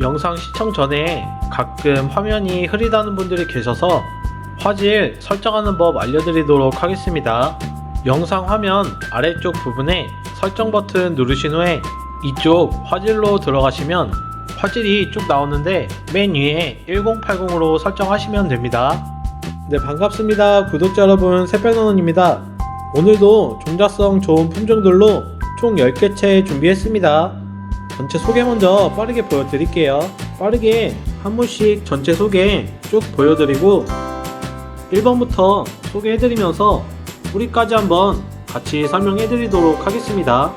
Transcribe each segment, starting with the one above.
영상 시청 전에 가끔 화면이 흐리다는 분들이 계셔서 화질 설정하는 법 알려드리도록 하겠습니다. 영상 화면 아래쪽 부분에 설정 버튼 누르신 후에 이쪽 화질로 들어가시면 화질이 쭉 나오는데 맨 위에 1080으로 설정하시면 됩니다. 네 반갑습니다 구독자 여러분 새별노원입니다. 오늘도 종자성 좋은 품종들로 총 10개 채 준비했습니다. 전체 소개 먼저 빠르게 보여드릴게요. 빠르게 한 분씩 전체 소개 쭉 보여드리고 1번부터 소개해드리면서 뿌리까지 한번 같이 설명해드리도록 하겠습니다.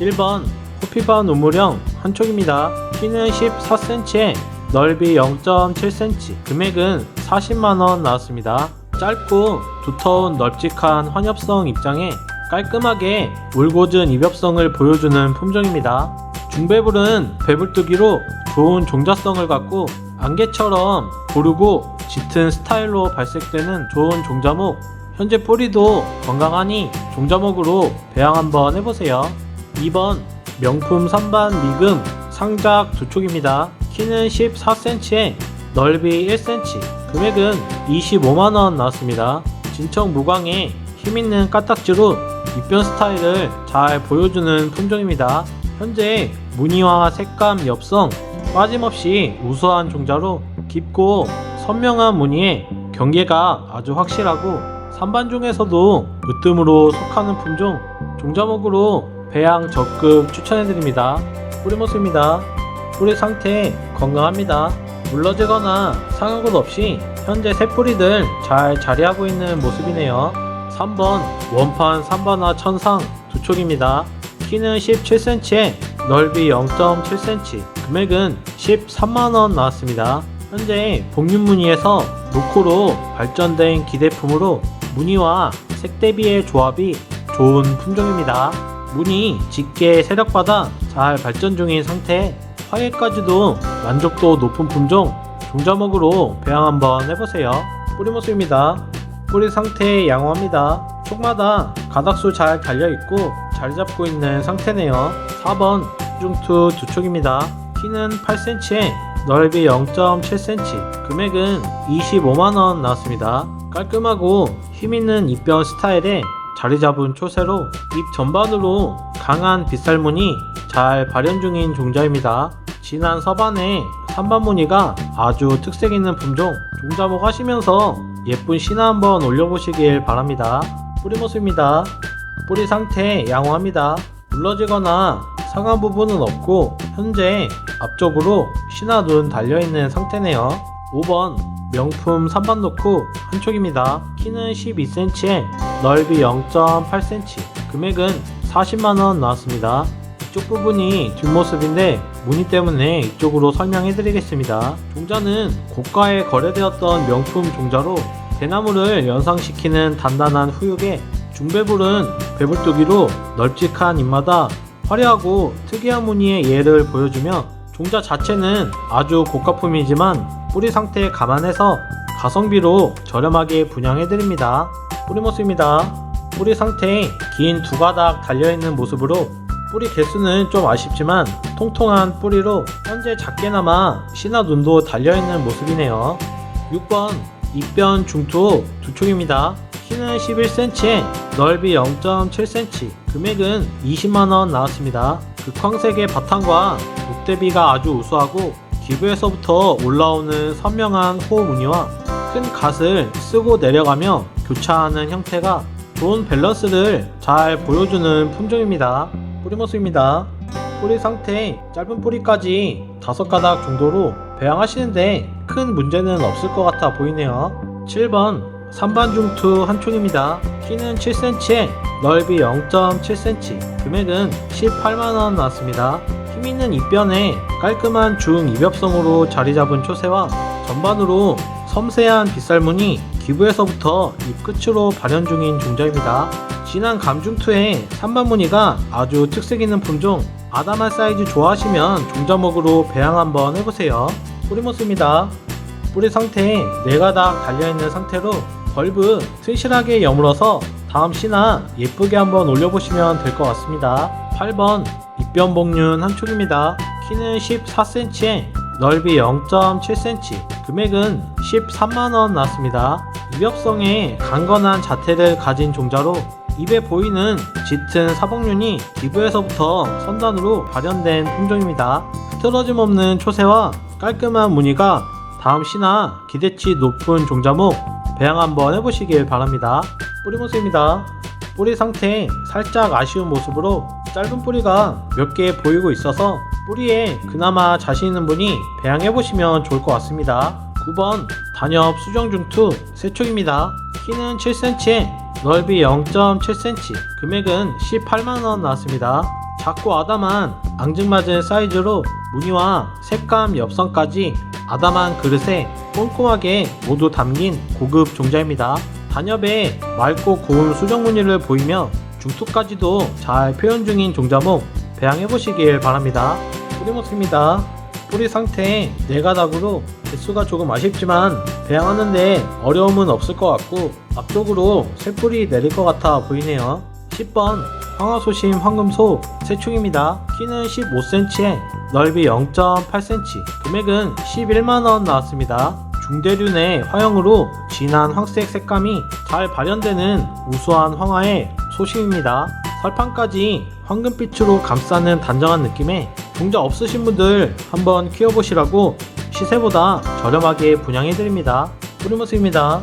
1번 호피바 노무령 한 촉입니다. 키는 14cm에 넓이 0.7cm, 금액은 40만원 나왔습니다. 짧고 두터운 널찍한 환엽성 입장에 깔끔하게 울고전 입엽성을 보여주는 품종입니다. 중배불은 배불뜨기로 좋은 종자성을 갖고 안개처럼 고르고 짙은 스타일로 발색되는 좋은 종자목 현재 뿌리도 건강하니 종자목으로 배양 한번 해보세요. 2번 명품 선반 미금 상작 두 촉입니다. 키는 14cm에 넓이 1cm, 금액은 25만원 나왔습니다. 진청 무광에 힘있는 까딱지로 입변 스타일을 잘 보여주는 품종입니다. 현재 무늬와 색감, 엽성 빠짐없이 우수한 종자로 깊고 선명한 무늬에 경계가 아주 확실하고 산반 중에서도 으뜸으로 속하는 품종 종자목으로 배양 적극 추천해드립니다. 뿌리 모습입니다. 뿌리 상태 건강합니다. 물러지거나 상한 것 없이 현재 새 뿌리들 잘 자리하고 있는 모습이네요. 3번 원판 삼바나 천상 두 촉입니다. 키는 17cm에 넓이 0.7cm, 금액은 13만원 나왔습니다. 현재 복륜 무늬에서 노코로 발전된 기대품으로 무늬와 색 대비의 조합이 좋은 품종입니다. 무늬 짙게 세력받아 잘 발전 중인 상태, 화해까지도 만족도 높은 품종, 종자목으로 배양 한번 해보세요. 뿌리 모습입니다. 뿌리 상태 양호합니다. 촉마다 가닥수 잘 달려있고 자리 잡고 있는 상태네요. 4번 중투 두 촉입니다. 키는 8cm에 넓이 0.7cm, 금액은 25만원 나왔습니다. 깔끔하고 힘있는 입변 스타일에 자리 잡은 초세로 입 전반으로 강한 빗살무늬 잘 발현 중인 종자입니다. 진한 서반에 산반 무늬가 아주 특색 있는 품종 종자목 하시면서 예쁜 신화 한번 올려보시길 바랍니다. 뿌리 모습입니다. 뿌리 상태 양호합니다. 물러지거나 상한 부분은 없고 현재 앞쪽으로 신화 눈 달려있는 상태네요. 5번 명품 3반 놓고 한 촉입니다. 키는 12cm에 넓이 0.8cm, 금액은 40만원 나왔습니다. 이쪽 부분이 뒷모습인데 무늬 때문에 이쪽으로 설명해 드리겠습니다. 종자는 고가에 거래되었던 명품 종자로 대나무를 연상시키는 단단한 후육에 중배불은 배불뜨기로 널찍한 잎마다 화려하고 특이한 무늬의 예를 보여주며 종자 자체는 아주 고가품이지만 뿌리 상태 감안해서 가성비로 저렴하게 분양해드립니다. 뿌리 모습입니다. 뿌리 상태에 긴 두 가닥 달려있는 모습으로 뿌리 개수는 좀 아쉽지만 통통한 뿌리로 현재 작게나마 신화 눈도 달려있는 모습이네요. 6번 입변 중투 두 촉입니다. 키는 11cm에 넓이 0.7cm, 금액은 20만원 나왔습니다. 극황색의 바탕과 녹대비가 아주 우수하고 기부에서부터 올라오는 선명한 호 무늬와 큰 갓을 쓰고 내려가며 교차하는 형태가 좋은 밸런스를 잘 보여주는 품종입니다. 뿌리 모습입니다. 뿌리 상태 짧은 뿌리까지 다섯 가닥 정도로 배양하시는데 큰 문제는 없을 것 같아 보이네요. 7번 삼반중투 한 촉입니다. 키는 7cm에 넓이 0.7cm, 금액은 18만원 나왔습니다. 힘있는 입변에 깔끔한 중 입엽성으로 자리 잡은 초세와 전반으로 섬세한 빗살무늬 기부에서부터 입 끝으로 발현 중인 종자입니다. 진한 감중투의 산반무늬가 아주 특색 있는 품종 아담한 사이즈 좋아하시면 종자목으로 배양 한번 해보세요. 뿌리 모습입니다. 뿌리 상태에 네 가닥 달려있는 상태로 벌브 튼실하게 여물어서 다음 시나 예쁘게 한번 올려보시면 될 것 같습니다. 8번 입변 복륜 한 촉입니다. 키는 14cm에 넓이 0.7cm, 금액은 13만원 나왔습니다. 위협성에 강건한 자태를 가진 종자로 입에 보이는 짙은 사복륜이 기부에서부터 선단으로 발현된 품종입니다. 틀어짐 없는 초세와 깔끔한 무늬가 다음 시나 기대치 높은 종자목 배양 한번 해보시길 바랍니다. 뿌리 모습입니다. 뿌리 상태 살짝 아쉬운 모습으로 짧은 뿌리가 몇 개 보이고 있어서 뿌리에 그나마 자신 있는 분이 배양해 보시면 좋을 것 같습니다. 9번 단엽 수정중투 세촉입니다. 키는 7cm에 넓이 0.7cm, 금액은 18만원 나왔습니다. 작고 아담한 앙증맞은 사이즈로 무늬와 색감 엽성까지 아담한 그릇에 꼼꼼하게 모두 담긴 고급 종자입니다. 단엽에 맑고 고운 수정 무늬를 보이며 중투까지도 잘 표현 중인 종자목 배양해 보시길 바랍니다. 뿌리 모습입니다. 뿌리 상태 네 가닥으로 개수가 조금 아쉽지만 배양하는데 어려움은 없을 것 같고 앞쪽으로 새뿌리 내릴 것 같아 보이네요. 10번 황화소심 황금소 세충입니다. 키는 15cm에 넓이 0.8cm, 금액은 11만원 나왔습니다. 중대륜의 화형으로 진한 황색 색감이 잘 발현되는 우수한 황화의 소심입니다. 설판까지 황금빛으로 감싸는 단정한 느낌에 종자 없으신 분들 한번 키워보시라고 시세보다 저렴하게 분양해드립니다. 뿌리 모습입니다.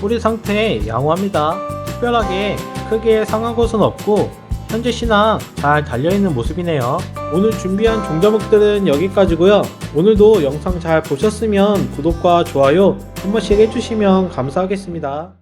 뿌리 상태 양호합니다. 특별하게 크게 상한 곳은 없고 현재 시나 잘 달려있는 모습이네요. 오늘 준비한 종자목들은 여기까지고요. 오늘도 영상 잘 보셨으면 구독과 좋아요 한 번씩 해주시면 감사하겠습니다.